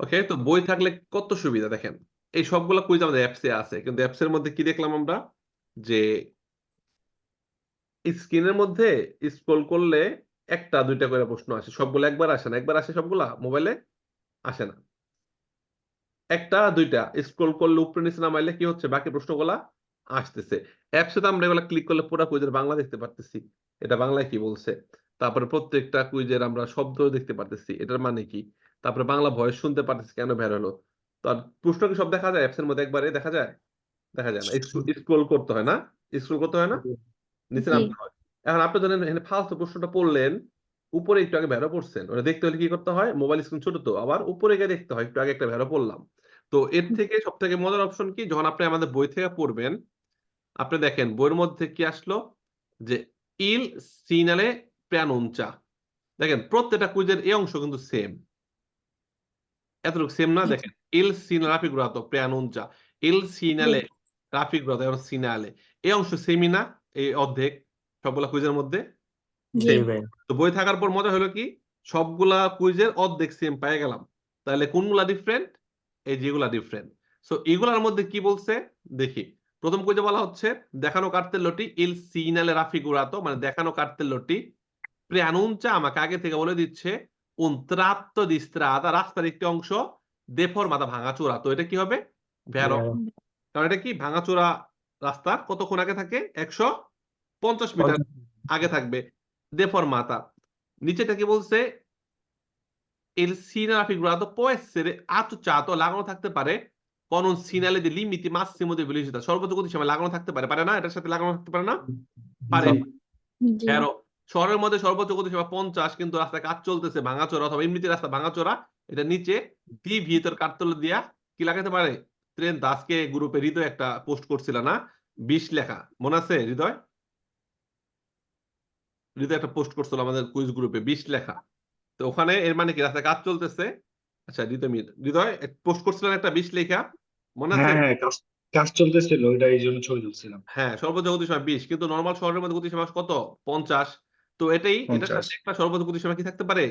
ওকে তো বই থাকলে কত সুবিধা? দেখেন, এই সবগুলা কুইজ আমাদের অ্যাপসে আছে, কিন্তু অ্যাপসের মধ্যে কি দেখলাম আমরা? যে স্ক্রিনের মধ্যে স্ক্রল করলে একটা, দুইটা করে প্রশ্ন আসে। সবগুলো একবার আসে না, একবার আসে সবগুলা মোবাইলে আসে না। একটা, দুইটা স্ক্রল করলে উপরে নিচে নামাইলে কি হচ্ছে? বাকি প্রশ্নগুলা আসতেছে। অ্যাপসে তো আমরা এগুলা ক্লিক করলে পুরো কুইজের বাংলা দেখতে পারতেছি। এটা বাংলায় কি বলছে? তারপরে প্রত্যেকটা কুইজের আমরা শব্দ দেখতে পারতেছি। এটার মানে কি? তারপরে বাংলা ভয়েস শুনতে পারতেছি কেন বের হলো? তো আর প্রশ্ন কি সব দেখা যায়? অ্যাপসের মধ্যে একবারে দেখা যায়? দেখা যায় না। স্ক্রল করতে হয় না? স্ক্রল করতে হয় না? নিচে। নামতে হয়। এখন আপনি ধরেন এখানে ফালতু প্রশ্নটা পড়লেন উপরে একটু আগে ভেড়ো পড়ছেন। ওটা দেখতে হলে কি করতে হয়? মোবাইল স্ক্রিন ছোট তো। আবার উপরে গিয়ে দেখতে হয় একটু আগে একটা ভেড়ো পড়লাম। তো এর থেকে সব থেকে মজার অপশন কি? যখন আপনি আমাদের বই থেকে পড়বেন আপনি দেখেন বইয়ের মধ্যে কি আসলো? যে ইল সিনালে দেখেন প্রত্যেকটা কুইজের এই অংশ কিন্তু সেম এতটুকু সেম না? দেখেন ইল সিনালাপি গ্রাতো প্রানুঞ্চা ইল সিনালে গ্রাতো এবং সিনালে এই অংশ সেমই না এই অর্ধেক সবগুলা কুইজের মধ্যে তো বই থাকার পর মজা হলো কি? সবগুলা কুইজের অর্ধেক সেম পেয়ে গেলাম। তাহলে কোনগুলা ডিফারেন্ট এই যেগুলা ডিফারেন্ট সো এগুলার মধ্যে কি বলছে? দেখি। প্রথম কুইজে বলা হচ্ছে দেখানো কার্তেল্যটি ইল সিনালে রাফিগুরাতো মানে দেখানো কার্তেল্যটি প্রেয়ানুঞ্চা আমাকে আগে থেকে বলে দিচ্ছে tratto di রাস্তার একটি অংশ দেফরমাতা ভাঙাচোরা তো এটা কি হবে? ভেরো কারণ এটা কি? ভাঙাচোরা রাস্তার কতক্ষণ আগে থাকে? একশো পঞ্চাশ মিটার আগে থাকবে deformata নিচেটা কি বলছে? il segnale raffigurato può essere associato লাগানো থাকতে পারে। un segnale di limiti massimo di velocità সর্বোচ্চ গতির সময় লাগানো থাকতে পারে। পারে না? এটার সাথে লাগানো থাকতে পারে না? পারে। তেরো শহরের মধ্যে সর্বোচ্চ গতি সীমা পঞ্চাশ কিন্তু রাস্তায় কাজ চলতেছে ভাঙাচোরা অথবা এমনিতে রাস্তা ভাঙাচোরা এটা নিচে ডি ভিতর কাঠতলে দিয়া কি লাগাতে পারে? ট্রেন দাসকে গ্রুপে হৃদয় একটা পোস্ট করছিল না বিশ লেখা মনে আছে হৃদয়? হৃদয় একটা পোস্ট করছিল আমাদের কুইজ গ্রুপে বিশ লেখা। তো ওখানে এর মানে কি? রাস্তায় কাজ চলতেছে। আচ্ছা হৃদয় হৃদয় পোস্ট করছিলেন একটা বিশ লেখা মনে আছে? হ্যাঁ হ্যাঁ কাজ চলতেছিল ওইটা এই জন্য ছবি তুলছিলাম। হ্যাঁ সর্বোচ্চ গতি সীমা বিশ কিন্তু নর্মাল শহরের মধ্যে গতি সীমা কত? পঞ্চাশ। তো এটাই এটার সাথে একটা সর্বোচ্চ গতি সীমা কি থাকতে পারে?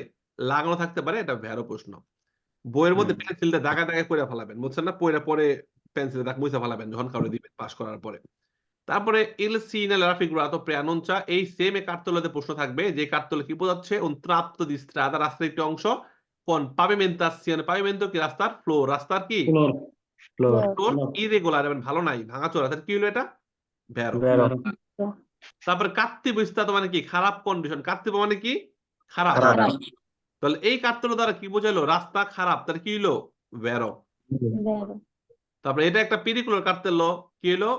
লাগানো থাকতে পারে এটা ভেরো প্রশ্ন। বইয়ের মধ্যে। পেন্সিলটা দাগা দাগা করে ফেলাবেন বুঝছেন না? পরে পরে পেন্সিলে দাগ মুছে ফেলাবেন যখন কাউরে দিবেন পাস করার পরে। তারপরে ইল সিনাল রাফিগুরাতো প্রেয়ানুঞ্চা এই সেম এ কার্তলাতে প্রশ্ন থাকবে যে কার্তলে কি বোঝাচ্ছে? di strada রাস্তার একটি অংশ কোন pavimentazione pavimento কি রাস্তার? ফ্লো রাস্তার কি? ফ্লোর ইরেগুলার ভালো নাই ভাঙাচোরা তাহলে কি হলো এটা? ভেরো তারপরে কার্তিব ইস্তাত মানে কি? খারাপ কন্ডিশন কার্তিব মানে কি? খারাপ। তাহলে এই কার্তল দ্বারা কি বোঝালো রাস্তা খারাপ। তাহলে কি হলো ভেরো তারপরে এটা একটা পিরিকুলার কার্তেল কি হলো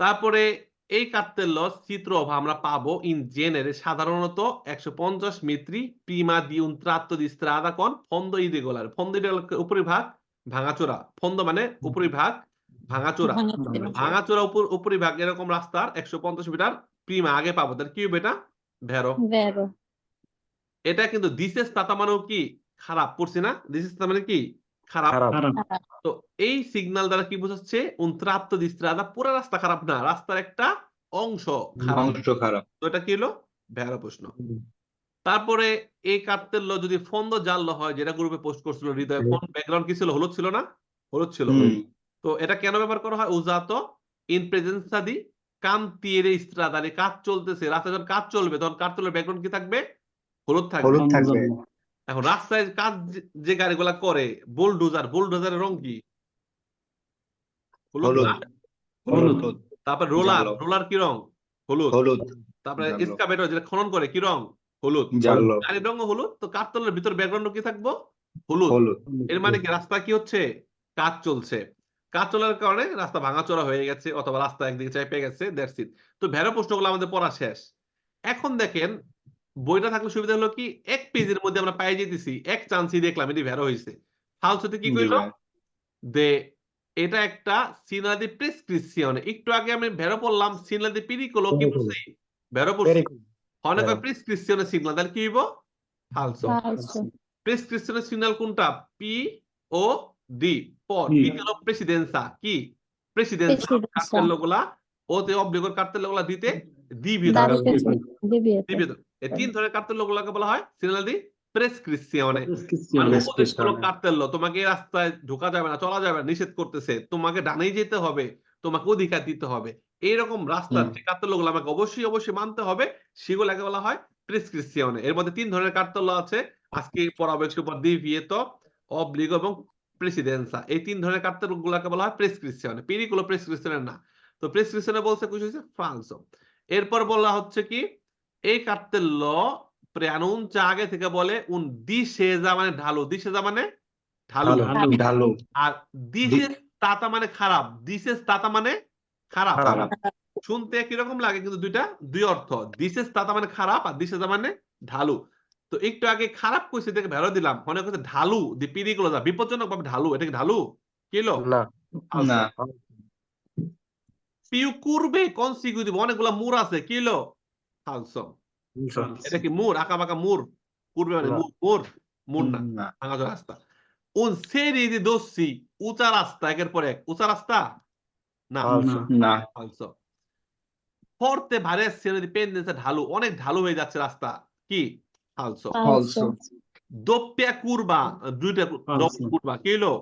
তারপরে এই কার্তেল চিত্র আমরা পাবো ইন জেনেরে সাধারণত একশো পঞ্চাশ মিত্রি প্রিমা দি un tratto di strada con fondo irregolare fondo irregolare উপরিভাগ ভাঙাচোরা। ফন্দ মানে উপরিভাগ ভাঙাচোরা ভাঙাচোরা। ভাঙাচোরা উপর উপরিভাগ এরকম রাস্তার একশো পঞ্চাশ মিটার প্রিমা আগে পাবো। হবে এটা? ভেরো। ভেরো। এটা কিন্তু দিসেস তাতা মানেও কি? খারাপ পড়ছি না? দিসেস তাতা মানে কি? খারাপ। খারাপ। তো এই সিগন্যাল দ্বারা কি বোঝাচ্ছে? strada পুরো রাস্তা খারাপ না রাস্তার একটা অংশ খারাপ। অংশ খারাপ। তো এটা কি হলো? ভেড়া প্রশ্ন। তারপরে এই কার্তেল্য যদি ফন্দ জাল্ল হয় যেটা গ্রুপে পোস্ট করছিল হৃদয় ফোন ব্যাকগ্রাউন্ড কি ছিল? হলুদ ছিল না? হলুদ ছিল। তো এটা কেন ব্যবহার করা হয়? উজাত ইন প্রেজেন্স প্রেজেন্সা দি কান্তিরে ইস্ত্রাদারে কাজ চলতেছে রাস্তায় যখন কাজ চলবে তখন কার্তেলের ব্যাকগ্রাউন্ড কি থাকবে? হলুদ থাকবে। হলুদ থাকবে। এখন রাস্তায় কাজ যে- গাড়িগুলা করে বুলডোজার বুলডোজারের রং কি? হলুদ? তারপর রোলার রোলার কি রং? হলুদ। হলুদ। তারপরে। এক্সকাভেটর যেটা খনন করে কি রং? হলুদ। গাড়ির রং হলুদ তো কাঠতলের ভিতর ব্যাকগ্রাউন্ড কি থাকব? হলুদ। হলুদ। এর মানে কি? রাস্তা কি হচ্ছে? কাজ চলছে। কাজ চলার কারণে রাস্তা ভাঙাচোরা হয়ে গেছে অথবা রাস্তা একদিকে চাইপে গেছে দ্যাটস ইট তো ভেড়ো প্রশ্নগুলো আমাদের পড়া শেষ। এখন দেখেন বইটা থাকলে সুবিধা হলো কি এক পেজের মধ্যে আমরা পাই যেতেছি এক চান্সই দেখলাম এটি ভেড়ো হয়েছে ফালসুতে কি জি কইলো? দে এটা একটা সিনাদি প্রেসক্রিপশন। একটু আগে আমি ভেড়ো পড়লাম সিনাদি পিরিকোলো কি বলছি ভেড়ো পড়ছি। অনেক প্রেসক্রিপশনের সিগনাল তাহলে কি হইব? ফালসো। ফালসো। প্রেসক্রিপশনের সিগন্যাল কোনটা? পি ও ডি Presidenza. ওতে অবলিগর কার্তেলগুলা দিতে এই তিন ধরনের কার্তেলগুলাকে বলা হয় প্রেসক্রিপশনে মানে উপদেশ হলো কার্তেল্য তোমাকে রাস্তায় ঢোকা যাবে না চলা যাবে না নিষেধ করতেছে তোমাকে ডানেই যেতে হবে তোমাকে অধিকার দিতে হবে। এইরকম রাস্তার। যে কার্তেল্যগুলো আমাকে অবশ্যই অবশ্যই মানতে হবে সেগুলোকে বলা হয় প্রেসক্রিপশনে এর মধ্যে তিন ধরনের কার্তেল্য আছে আজকে পড়াবো একটু পর অবলিগো এবং প্রেসিডেন্সা এই তিন ধরনের কার্তেল্য গুলাকে বলা হয় প্রেসক্রিপশনে পিরিগুলো প্রেসক্রিপশনের না। তো প্রেসক্রিপশনে বলছে কিছু হচ্ছে ফ্রান্সো এরপর বলা হচ্ছে কি? এই কার্তেল্য preannuncia আগে থেকে বলে un discesa মানে ঢালু। discesa মানে ঢালু। ঢালু। আর দিসেস তাতা মানে খারাপ। দিসেস তাতা মানে খারাপ। শুনতে কীরকম লাগে কিন্তু দুইটা? দুই অর্থ। দিসেস তাতা মানে খারাপ আর দিসেসা মানে ঢালু। তো একটু আগে খারাপ কইছে দেখে ভেড়ো দিলাম। মনে করছে ঢালু দি পিরিগুলো যা বিপজ্জনক ভাবে ঢালু এটা কি ঢালু? কি হলো? না। আচ্ছা। না। পিউ কুরবে কনসিকিউটিভ অনেকগুলা মুর আছে কি হলো? ফালসো এটা কি মুর? আঁকা বাঁকা মুর? কুরবে মানে মুর মুর? মুর না। ভাঙাচোরা রাস্তা। un serie di dossi উঁচা রাস্তা একের পর এক। উঁচা রাস্তা? না. না। ফালসো ফর্তে variazione di pendenza ঢালু অনেক ঢালু হয়ে যাচ্ছে রাস্তা। কি? Doppia curva দুইটা doppia curva কি হলো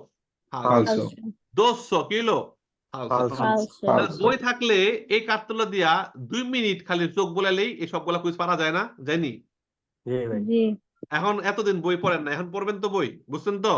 কি হলো বই থাকলে এই কাঠতলা দিয়া দুই মিনিট খালি চোখ বলালেই এই সবগুলা কুইজ পারা যায় না? জানি। জি ভাই। জি, এখন এতদিন বই পড়েন না এখন পড়বেন তো বই বুঝছেন তো?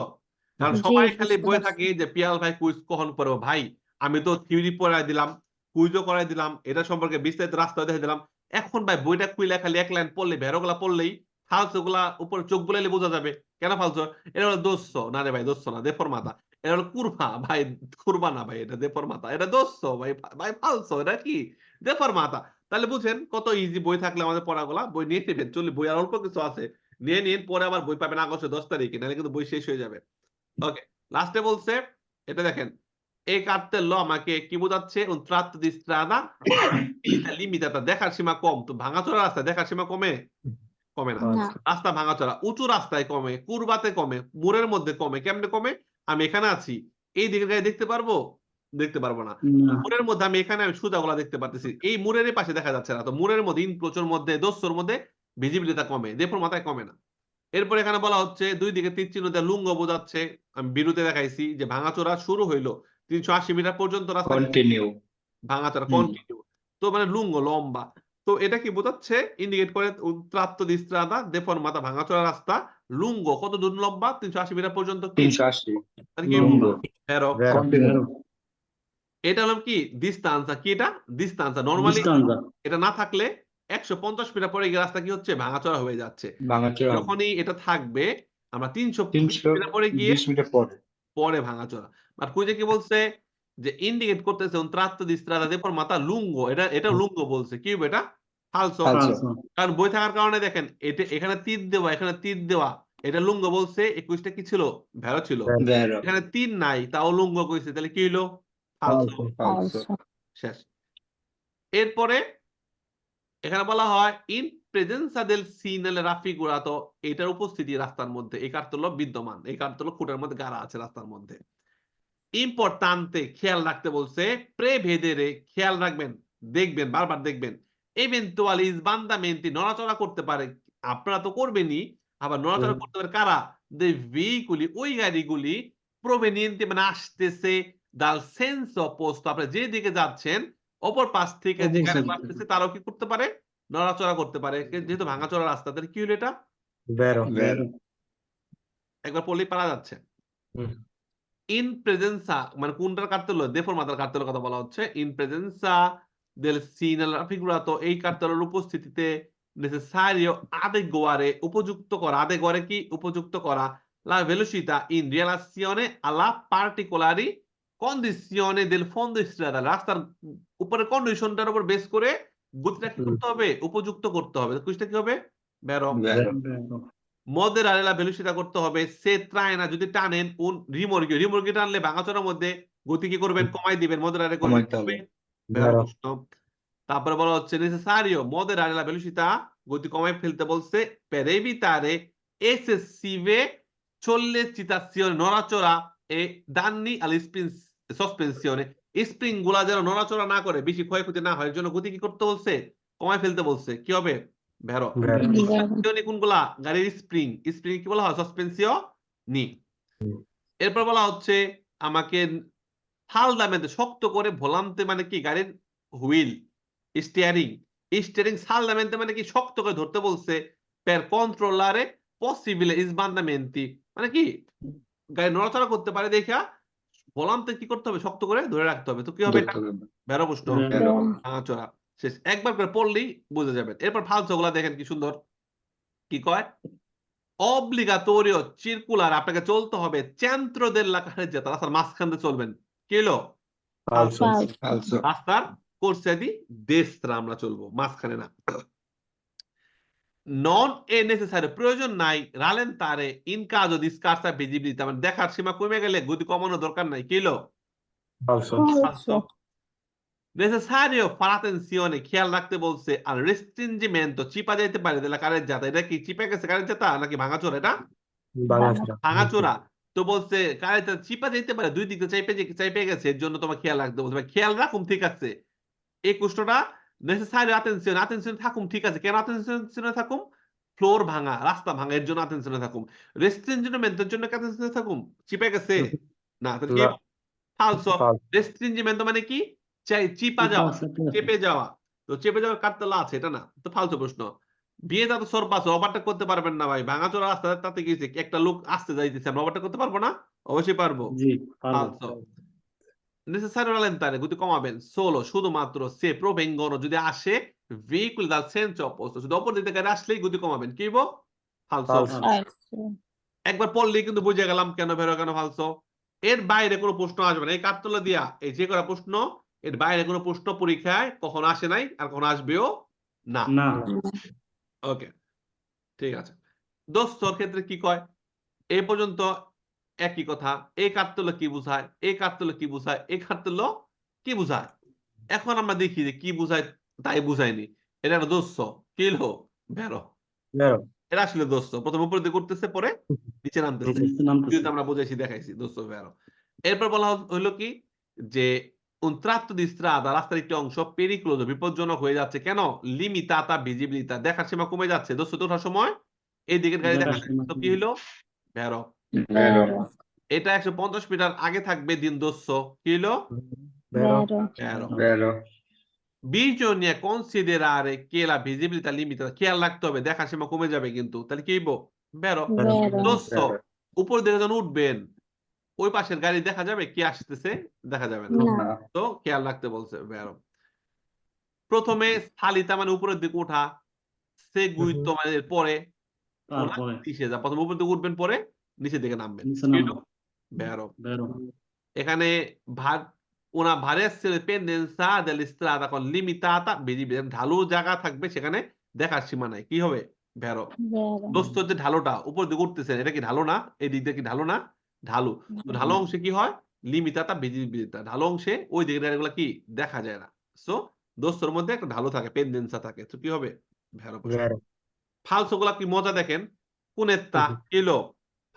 কারণ সবাই খালি বই থাকে যে পিয়াল ভাই কুইজ কখন পড়ব ভাই আমি তো থিওরি পড়াই দিলাম কুইজও করাই দিলাম এটা সম্পর্কে বিস্তারিত রাস্তা দেখে দিলাম। এখন ভাই বইটা কুইলা খালি এক লাইন পড়লে ভেরোগুলা পড়লেই ফালসো গুলা উপর চোখ বলাইলে বোঝা যাবে। কেন ফালসো এটা হলো দোস্য না রে ভাই দোস্য না, দেফর মাথা। এটা হলো কুরমা ভাই কুরমা না ভাই, এটা দেফর মাথা। এটা দোস্য ভাই ভাই ফালসো এটা কি? দেফর মাথা। তাহলে বুঝেন কত ইজি বই থাকলে আমাদের পড়াগুলা। বই নিয়ে নেবেন। চলি বই আর অল্প কিছু আছে। নিয়ে নিন, পরে আবার বই পাবেন আগস্টের দশ তারিখে, নাহলে কিন্তু বই শেষ হয়ে যাবে। ওকে, লাস্টে বলছে, এটা দেখেন। এই কার্তেল আমাকে, কি বোঝাচ্ছে? দেখার সীমা কম। তো ভাঙাচোরা রাস্তা দেখার সীমা কমে? কমে না। না, রাস্তা ভাঙাচোরা উঁচু রাস্তায় কমে কুরবাতে কমে মুরের মধ্যে কমে কেমনে কমে? আমি এখানে আছি। এই দিকে গায়ে দেখতে পারব? দেখতে পারব না। মুরের মধ্যে আমি এখানে আমি সুতাগুলা দেখতে পারতেছি। এই মুরের পাশে দেখা যাচ্ছে না। তো মুরের মধ্যে ইনক্রোচের মধ্যে দস্যর মধ্যে ভিজিবিলিটি কমে। দেপর মাথায় কমে না। এরপর এখানে বলা হচ্ছে দুই দিকে তীর চিহ্ন দিয়ে লুঙ্গ বোঝাচ্ছে। আমি বিরুতে দেখাইছি যে ভাঙাচোরা শুরু হইল তিনশো আশি মিটার পর্যন্ত রাস্তা কন্টিনিউ ভাঙাচোরা। কন্টিনিউ তো মানে লুঙ্গ লম্বা। তো এটা কি বোঝাচ্ছে? ইন্ডিকেট করে উত্রাত্ত দিস্ত্রাদা দেফর মাথা ভাঙাচোরা রাস্তা লুঙ্গ কত দূর লম্বা তিনশো আশি মিটার পর্যন্ত তিনশো আশি। লুঙ্গ. এটা হলো কি? ডিস্টান্সা কি এটা? ডিস্টান্সা নরমালি এটা না থাকলে একশো পঞ্চাশ মিটার পরে গিয়ে রাস্তা কি হচ্ছে? ভাঙাচোরা হয়ে যাচ্ছে। যখনই এটা থাকবে আমরা তিনশো মিটার পরে গিয়ে পরে। পরে ভাঙাচোরা আর কুইজে কি বলছে? যে ইন্ডিকেট করতেছে di strada de formata lungo এটা এটা লুঙ্গ বলছে। কি এটা? কারণ বই থাকার কারণে দেখেন এটা এখানে তীর দেওয়া এখানে তীর দেওয়া। এটা লুঙ্গ বলছে একুশটা কি ছিল? ভেড়ো ছিল। এখানে তীর নাই তাও লুঙ্গ কইছে। তাহলে কি হইল? শেষ। এরপরে এখানে বলা হয় ইন প্রেজেন্সা দেল সিনালে রাফিগুরাতো এটার উপস্থিতি রাস্তার মধ্যে। এই কার্তল বিদ্যমান এই কার্তল খুঁটার মধ্যে গাড়া আছে রাস্তার মধ্যে। ইম্পর্টান্তে খেয়াল রাখতে বলছে প্রেভেদেরে খেয়াল রাখবেন দেখবেন বারবার দেখবেন। এভেন্টুয়ালি বান্দামেন্টি নড়াচড়া করতে পারে আপনারা তো করবেনই আবার নড়াচড়া করতে পারে কারা? যে ভেহিকুলি ওই গাড়িগুলি প্রভেনিয়েন্টে মানে আসতেছে দাল সেন্স অপোস্ট আপনি যে দিকে যাচ্ছেন অপর পাশ থেকে যে গাড়ি আসতেছে তারাও কি করতে পারে? নড়াচড়া করতে পারে। যেহেতু ভাঙাচড়া রাস্তা তাহলে কি হলো এটা. একবার পড়লেই পারা যাচ্ছে। ইন প্রেজেন্সা মানে কোনটার কার্তেল দেফর মাতার কার্তেলের কথা বলা হচ্ছে। ইন প্রেজেন্সা del sinal figurato এই কার্তেলের উপস্থিতিতে নেসেসারিও adeguare উপযুক্ত করা adeguare কি উপযুক্ত করা la velocità in relazione alla particolari condizione del fondo stradale রাস্তার উপরে কন্ডিশনটার উপর বেস করে গতিটা কি করতে হবে উপযুক্ত করতে হবে কুইজটা কি হবে বেরো মদের আরেলা বেলুসিটা করতে হবে সে ত্রায় না যদি টানেন উন রিমর্গি রিমর্গি টানলে ভাঙাচোরার মধ্যে গতি কি করবেন কমাই দিবেন মদের আরে করে বেরো। তারপরে বলা হচ্ছে নেসেসারিও মদের আরেলা বেলুসিটা গতি কমাই ফেলতে বলছে per evitare eccessive sollecitazioni নড়াচড়া e danni alle sospensione. স্প্রিংগুলা যেন নড়াচড়া না করে বেশি ক্ষয়ক্ষতি না হয় জন্য গতি কি করতে বলছে কমাই ফেলতে বলছে কি হবে ভেরো. কোনগুলা গাড়ির স্প্রিং স্প্রিং কি বলা হয় সাসপেন্সিও নি এরপর বলা হচ্ছে আমাকে সালদামেতে শক্ত করে ভোলান্তে মানে কি গাড়ির হুইল স্টিয়ারিং স্টিয়ারিং সালদামেন্তে মানে কি শক্ত করে ধরতে বলছে per controllare possibile sbandamenti মানে কি? গাড়ি নড়াচড়া করতে পারে দেখা ভোলান্তে কি করতে হবে? শক্ত করে ধরে রাখতে হবে। তো কি হবে এটা? বেরো প্রশ্ন। Vero. ভাঙাচোরা শেষ। একবার করে পড়লেই বুঝে যাবেন। এরপর ফালসো গুলা দেখেন কি সুন্দর। কি কয়? অব্লিগাটোরিও চিরকুলার আপনাকে চলতে হবে centro della carreggiata রাস্তার মাঝখান দিয়ে চলবেন। কি. রাস্তার destra আমরা চলবো মাঝখানে না। নন এ নেসেসারি প্রয়োজন নাই রালেন্তারে ইন caso di scarsa visibilità মানে দেখার সীমা কমে গেলে গতি কমানোর দরকার নাই। কি হলো Falso. Falso. নেসেসারিও far খেয়াল রাখতে বলছে আর রেস্ট্রিনজিমেন্টো চিপা যাইতে পারে দেলা কারের জাতা এটা কি চিপে গেছে কারের জাতা নাকি ভাঙাচোরা এটা. ভাঙাচোরা। তো বলছে জাতা চিপা যাইতে পারে দুই দিকে চাইপে যে- চাইপে গেছে এর জন্য তোমার খেয়াল রাখতে বলছে খেয়াল রাখুন ঠিক আছে। এই কুষ্ঠটা নেসেসারি অ্যাটেনশন অ্যাটেনশন থাকুম ঠিক আছে। কেন অ্যাটেনশনে থাকুম? ফ্লোর ভাঙা রাস্তা ভাঙা এর জন্য অ্যাটেনশনে থাকুম। রেস্ট্রিনজিমেন্টের জন্য অ্যাটেনশনে থাকুম? চিপে গেছে? না তাহলে কি? না। ফালসো Falso. রেস্ট্রিনজিমেন্ট মানে কি? চাই চিপা যাওয়া চেপে যাওয়া। তো চেপে যাওয়ার কাটতলা আছে এটা না? তো ফালতু প্রশ্ন। বিয়ে তো সর পাশে ওভারটেক করতে পারবেন না ভাই। ভাঙাচোরা রাস্তা তাতে গিয়েছে একটা লোক আসতে যাইতেছে আমরা ওভারটেক করতে পারব না? অবশ্যই পারব। নেসেসারি রালেন্তারে গতি কমাবেন। সোলো শুধুমাত্র সে প্রভেঙ্গন যদি আসে ভেহিকুল দাল সেন্স অপোস্ট যদি অপর দিকে গাড়ি আসলেই গতি কমাবেন। কি বো? ফালসো. একবার পড়লেই কিন্তু বুঝে গেলাম কেন বেরো কেন ফালসো এর বাইরে কোনো প্রশ্ন আসবে না। এই কাঠতলা দিয়া এই যে করা প্রশ্ন এর বাইরে কোনো প্রশ্ন পরীক্ষায় কখনো আসে নাই আর কখনো আসবেও না। না। ওকে ঠিক আছে। দোস্তর ক্ষেত্রে কি কয়? এই পর্যন্ত একই কথা। এই কাঠতলা কি বুঝায়? এই কাঠতলা কি বুঝায়? এই কাঠতলা কি বুঝায়? এখন আমরা দেখি যে কি বুঝায় তাই বুঝায়নি। এটা একটা দোস্ত। কি হলো? বেরো। Vero. এটা আসলে দোস্ত। প্রথম উপর দিকে করতেছে পরে নিচে নামতেছে। আমরা বুঝাইছি দেখাইছি। দোস্ত ভেরো এরপর বলা হলো কি? যে un tratto di strada রাস্তার একটি অংশ পেরিক্লোজ বিপজ্জনক হয়ে যাচ্ছে কেন লিমিটাতা ভিজিবিলিটা দেখার সীমা কমে যাচ্ছে দোস্ত ওঠার সময় এই দিকের গাড়ি দেখা তো কি হলো ভেরো. এটা একশো পঞ্চাশ মিটার আগে থাকবে দিন দোস্ত কি হলো considerare che la visibilità limitata খেয়াল রাখতে হবে দেখার সীমা কমে যাবে কিন্তু তাহলে কি হইবো ভেরো Vero. দোস্ত উপর দিকে যখন উঠবেন ওই পাশের গাড়ি দেখা যাবে কি আসতেছে দেখা যাবে না। তো খেয়াল রাখতে বলছে বেরো প্রথমে স্থালিতা মানে উপরের দিকে ওঠা সে গুরুত্ব মানে পরে নিচে যা প্রথম উপর দিকে উঠবেন পরে নিচের দিকে নামবেন। এখানে ভার una variazione pendenza dell'istrada con limitata visibilità ঢালু জায়গা থাকবে সেখানে দেখার সীমা নাই। কি হবে? বেরো Vero. দোস্ত যে ঢালুটা উপর দিকে উঠতেছেন এটা কি ঢালু না? এই দিক দিয়ে কি ঢালু না? ঢালু। তো ঢালু অংশে কি হয়? লিমিটাতা ভিজিবিলিটা ঢালু অংশে ওই দিকের গাড়িগুলো কি? দেখা যায় না। সো দোস্তর মধ্যে একটা ঢালু থাকে পেন্ডেন্সা থাকে। তো কি হবে? ভেরো ফালসো গুলা কি মজা দেখেন? কুনেত্তা। কিলো?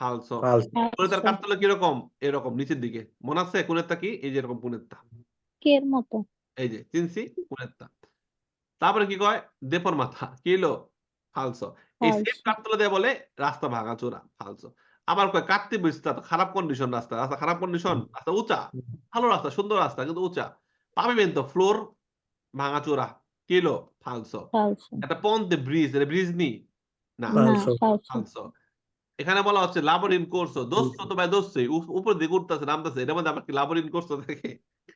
ফালসো. কুনেত্তার Falso. কাঠতলা কীরকম? এরকম নিচের দিকে। মনে আছে? কুনেত্তা কি? এই যে এরকম কুনেত্তা কের মতো? এই যে চিনছি কুনেত্তা তারপরে কি কয়? দেপর মাথা। কিলো? ফালসো। এই. সেম কাঠতলা দিয়ে বলে রাস্তা ভাঙা চোরা ফালসো। আবার কয় কাটতে বুঝতে খারাপ কন্ডিশন রাস্তা রাস্তা খারাপ কন্ডিশন রাস্তা উঁচা ভালো রাস্তা সুন্দর রাস্তা কিন্তু উঁচা। পাবিমেন্তো ফ্লোর ভাঙা চোরা কিলো ফালসো. একটা পন্তে ব্রিজ এটা ব্রিজ নি। না. ফালসো এখানে বলা হচ্ছে লাবরিন কোর্সো দোস্ত তো ভাই দোস্ত উপর দিকে উঠতেছে নামতেছে এটার মধ্যে আবার কি লাবরিন কোর্সো থাকে?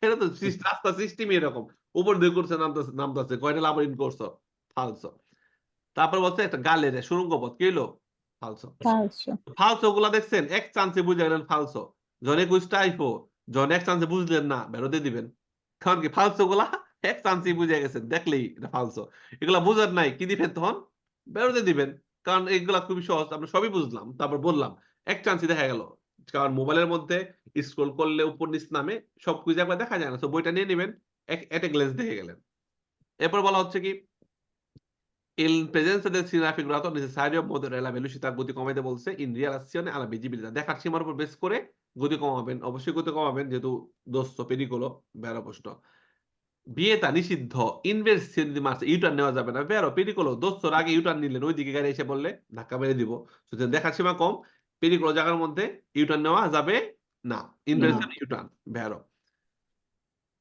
এটা তো রাস্তা সিস্টেমই এরকম উপর দিকে উঠছে নামতেছে নামতেছে কয়টা লাবরিন কোর্সো ফালসো তারপর বলছে একটা গালের সুরঙ্গ পথ কি হলো ফালসো ফালসো গুলা দেখছেন? এক চান্সে বুঝে গেলেন ফালসো জনে টাইপো জন এক চান্সে বুঝলেন না বেরোতে দিবেন। কারণ কি ফালসো গুলা এক চান্সে বুঝে গেছেন দেখলেই এটা ফালসো এগুলা বুঝার নাই কি দিবেন তখন? বেরোতে দিবেন। কারণ এগুলা খুবই সহজ আমরা সবই বুঝলাম তারপর বললাম এক চান্সে দেখা গেল। কারণ মোবাইলের মধ্যে স্ক্রল করলে উপর নিচ নামে সব একবার দেখা যায় না। তো বইটা নিয়ে নেবেন এক এট গ্লেন্স দেখে গেলেন। এরপর বলা হচ্ছে কি Il presenza del cinematografo necessario moderare la velocità গতি কমাইতে বলছে ইন রিয়ালাzione alla visibilità. দেখার সীমার উপর বেস করে গতি কমাবেন অবশ্যই গতি কমাবেন যেহেতু দোস্ত পেরিকোলো বেড়া প্রশ্ন বিয়েটা নিষিদ্ধ ইনভেস্ট যদি মারছে ইউটার্ন নেওয়া যাবে না বেরো পেরিকলো দোস্তর আগে ইউটার্ন নিলেন ওইদিকে গাড়ি এসে বললে ধাক্কা মেরে দিব সুতরাং দেখার সীমা কম পেরিকলো জায়গার মধ্যে ইউটার্ন নেওয়া যাবে না ইনভেস্ট ইউটার্ন বেরো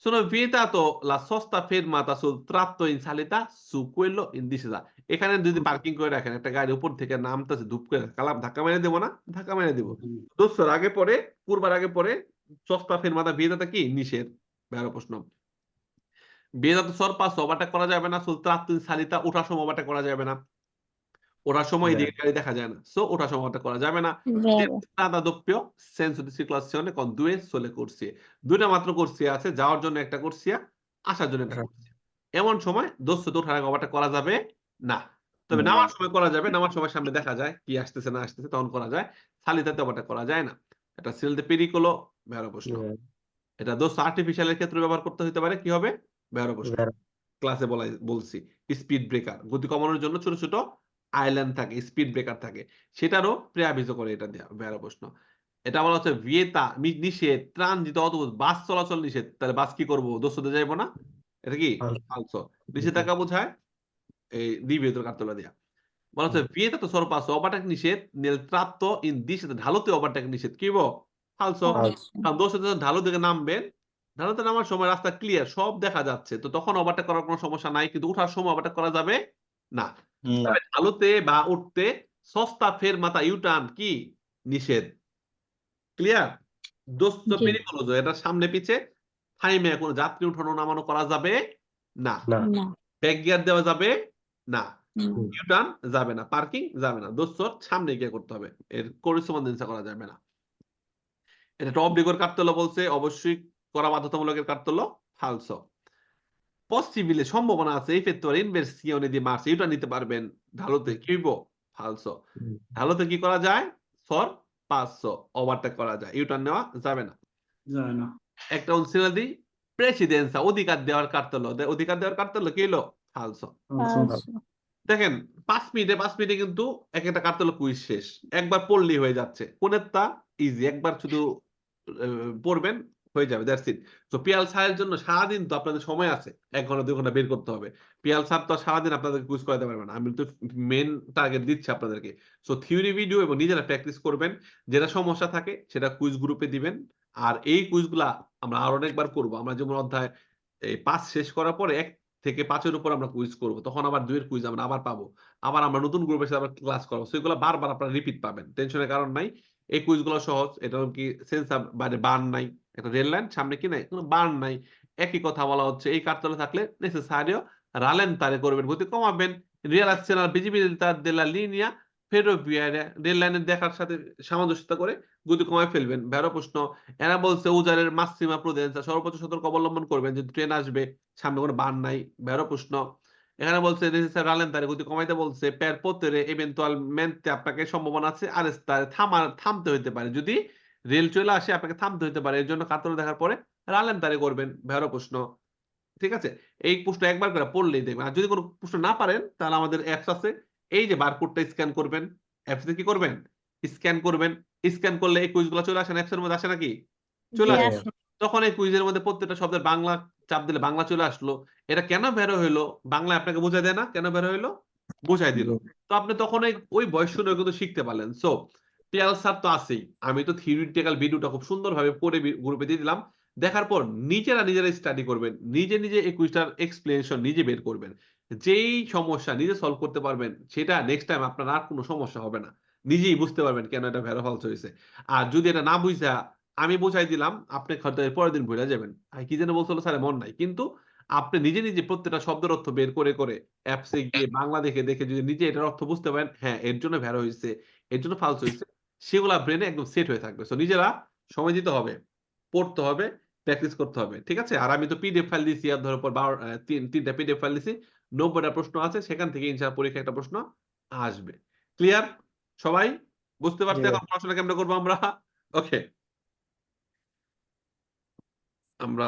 Sono vietato la sosta fermata sul tratto in salita su quello in discesa. এখানে যদি পার্কিং করে রাখেন একটা গাড়ি উপর থেকে নামতেছে ধূপ করে কালাম ধাক্কা মেরে দেবো না ধাক্কা মেরে দেবো দোস্তর আগে পরে পূর্বার আগে পরে সস্তা ফেরমাতা বিয়েদাতা কি নিষেধ বেরো প্রশ্ন বিয়েদাতা সর পাস ওভারটেক করা যাবে না সুল tratto in salita ওঠার সময় ওভারটেক করা যাবে না ওঠার সময় এদিকে গাড়ি দেখা যায় না। সো ওঠার সময় ওভারটেক করা যাবে না। Vero. strada doppio senso di circolazione con due sole corsie দুইটা মাত্র কোর্সিয়া আছে যাওয়ার জন্য একটা কোর্সিয়া আসার জন্য একটা হ্যাঁ। কোর্সিয়া এমন সময় দোস্ত তো ওঠার আগে করা যাবে না। তবে নামার সময় করা যাবে নামার সময় সামনে দেখা যায় কি আসতেছে না আসতেছে তখন করা যায়। সালিতাতে ওভারটেক করা যায় না। এটা সিলতে পেরিকোলো বেরো প্রশ্ন। এটা দোস্ত আর্টিফিশিয়ালের ক্ষেত্রে ব্যবহার করতে হতে পারে কি হবে? বেরো প্রশ্ন। ক্লাসে বলাই বলছি। স্পিড ব্রেকার গতি কমানোর জন্য ছোট ছোট আইল্যান্ড থাকে স্পিড ব্রেকার থাকে সেটারও প্রেয়াভিজ করে এটা বেরো প্রশ্ন। এটা বলা হচ্ছে ভিয়েতা নিষেধ ট্রানজিত অদ্ভুত বাস চলাচল নিষেধ। তাহলে বাস কি করব? দোস্ততে যাইবো না? এটা কি. ফালসো নিষেধাজ্ঞা বোঝায় এই দ্বিবিধর কার্তলা দেয়া। বলা হচ্ছে ভিয়েতা তো সরপাস ওভারটেক নিষেধ নেল ইন দিশে ঢালুতে ওভারটেক নিষেধ। কি বো? ফালসো কারণ ঢালু দিকে নামবেন ঢালুতে নামার সময় রাস্তা ক্লিয়ার সব দেখা যাচ্ছে। তো তখন ওভারটেক করার কোনো সমস্যা নাই কিন্তু উঠার সময় ওভারটেক করা যাবে না। ঢালুতে বা উঠতে সস্তা ফের মাথা ইউটার্ন কি? নিষেধ। ক্লিয়ার দোস্ত। এটা সামনে পিছে থাইমে কোনো যাত্রী উঠানো নামানো করা যাবে? না। না। ব্যাক গিয়ার দেওয়া যাবে? না. ইউটার্ন যাবে না। পার্কিং যাবে না। দোস্তর সামনে গিয়ে করতে হবে। এর করিসমান্দেন্সা করা যাবে না। এটা একটা অব্লিগর কার্তল্য বলছে। অবশ্যই করা বাধ্যতামূলকের কার্তল্য ফালসো পসিবিলে সম্ভাবনা আছে এই ক্ষেত্রে ইনভেস্টিগেশনে দিয়ে মার্স এটা নিতে পারবেন। ঢালুতে কি হইব? ফালসো। ঢালুতে কি করা যায়? সর পাঁচশো ওভারটেক করা যায়। ইউটার্ন নেওয়া যাবে না। যায় না। একটা উনসিনাদি প্রেসিডেন্সা অধিকার দেওয়ার কার্তল্য দে- অধিকার দেওয়ার কার্তল্য কি হলো ফালসো দেখেন পাঁচ মিনিটে পাঁচ মিনিটে কিন্তু এক একটা কার্তল কুইজ শেষ। একবার পড়লেই হয়ে যাচ্ছে। কোনেরটা ইজি একবার শুধু পড়বেন হয়ে যাবে দ্যাটস ইট তো পিয়াল স্যারের জন্য সারাদিন তো আপনাদের সময় আছে, এক ঘণ্টা, দুই ঘণ্টা বের করতে হবে। পিয়াল স্যার তো সারাদিন আপনাদের কুইজ করাতে পারবে না। আমি তো মেন টার্গেট দিচ্ছি আপনাদেরকে। সো থিওরি ভিডিও এবং নিজেরা প্র্যাকটিস করবেন। যেটা সমস্যা থাকে, সেটা কুইজ গ্রুপে দিবেন। আর এই কুইজগুলা আমরা আরও অনেকবার করব। আমরা যেমন অধ্যায়, এই পাঁচ শেষ করার পরে এক থেকে পাঁচের উপর আমরা কুইজ করব। তখন আবার দুইয়ের কুইজ আমরা আবার পাবো। আবার আমরা নতুন গ্রুপের সাথে আবার ক্লাস করব। সেগুলো বারবার আপনারা রিপিট পাবেন। টেনশনের কারণ নাই। এই কুইজগুলো সহজ, এটা কি সেন্সার বাইরে বার্ন নাই, একটা রেল লাইন সামনে কি নাই, কোনো বার্ন নাই। একই কথা বলা হচ্ছে, এই কার্তলে থাকলে নেসেসারিও রালেন তারে করবেন, গতি কমাবেন। রিয়ালাইজেশনাল visibility della linea ferroviaria rail লাইনের দেখার সাথে সামঞ্জস্যতা করে গতি কমায় ফেলবেন। ভেরো প্রশ্ন, এরা বলছে উজারের মাসিমা প্রুডেন্সা সর্বোচ্চ সতর্ক অবলম্বন করবেন যে ট্রেন আসবে, সামনে কোনো বান নাই। ভেরো প্রশ্ন এখানে বলছে নেসেসারি রালেন তারে গতি কমাইতে বলছে পের পোতেরে এভেন্টুয়াল মেনতে আপনাকে সম্ভাবনা আছে আর তারে থামার থামতে হইতে পারে। যদি রেল চলে আসে আপনাকে থামতে হইতে পারে। এর জন্য কাতর দেখার পরে রালেন তারে করবেন ভেরো প্রশ্ন। ঠিক আছে? এই প্রশ্ন একবার করে পড়লেই দেখবেন। আর যদি কোনো প্রশ্ন না পারেন তাহলে আমাদের অ্যাপস আছে। এই যে বারকোডটা স্ক্যান করবেন অ্যাপসে কি করবেন? স্ক্যান করবেন। স্ক্যান করলে এই কুইজগুলো চলে আসে অ্যাপসের মধ্যে আসে নাকি? চলে আসে। তখন এই কুইজের মধ্যে প্রত্যেকটা শব্দের বাংলা চাপ দিলে বাংলা চলে আসলো। এটা কেন বেরো হইল? বাংলা আপনাকে বোঝাই দেয় না? কেন বেরো হইল? বোঝাই দিল। তো আপনি তখন ওই বয়স শুনে কিন্তু শিখতে পারলেন। সো পিয়াল স্যার তো আছেই। আমি তো থিওরিটিক্যাল ভিডিওটা খুব সুন্দরভাবে পড়ে গ্রুপে দিয়ে দিলাম। দেখার পর নিজেরা নিজেরা স্টাডি করবেন। নিজে নিজে এই কুইজটার এক্সপ্লেনেশন নিজে বের করবেন। যেই সমস্যা নিজে সলভ করতে পারবেন, সেটা নেক্সট টাইম আপনার আর কোনো সমস্যা হবে না। নিজেই বুঝতে পারবেন কেন এটা ভ্যারো ফলস হয়েছে। আর যদি এটা না বুঝা আমি বুঝাই দিলাম আপনি পরের দিন ভুলে যাবেন। কি যেন বলছিল স্যার মন নাই। কিন্তু আপনি নিজে নিজে প্রত্যেকটা শব্দের অর্থ বের করে করে অ্যাপসে গিয়ে বাংলা দেখে দেখে যদি নিজে এটার অর্থ বুঝতে পারেন হ্যাঁ এর জন্য ভ্যারো হয়েছে এর জন্য ফালস হয়েছে সেগুলা ব্রেনে একদম সেট হয়ে থাকবে। সো নিজেরা সময় দিতে হবে পড়তে হবে প্র্যাকটিস করতে হবে ঠিক আছে? আর আমি তো পিডিএফ ফাইল দিছি আর ধরো পর তিনটা পিডিএফ ফাইল দিছি নব্বইটা প্রশ্ন আছে সেখান থেকে ইনশাআল্লাহ পরীক্ষা একটা প্রশ্ন আসবে। ক্লিয়ার সবাই? বুঝতে পারছি এখন পড়াশোনা কেমনে করব আমরা? ওকে আমরা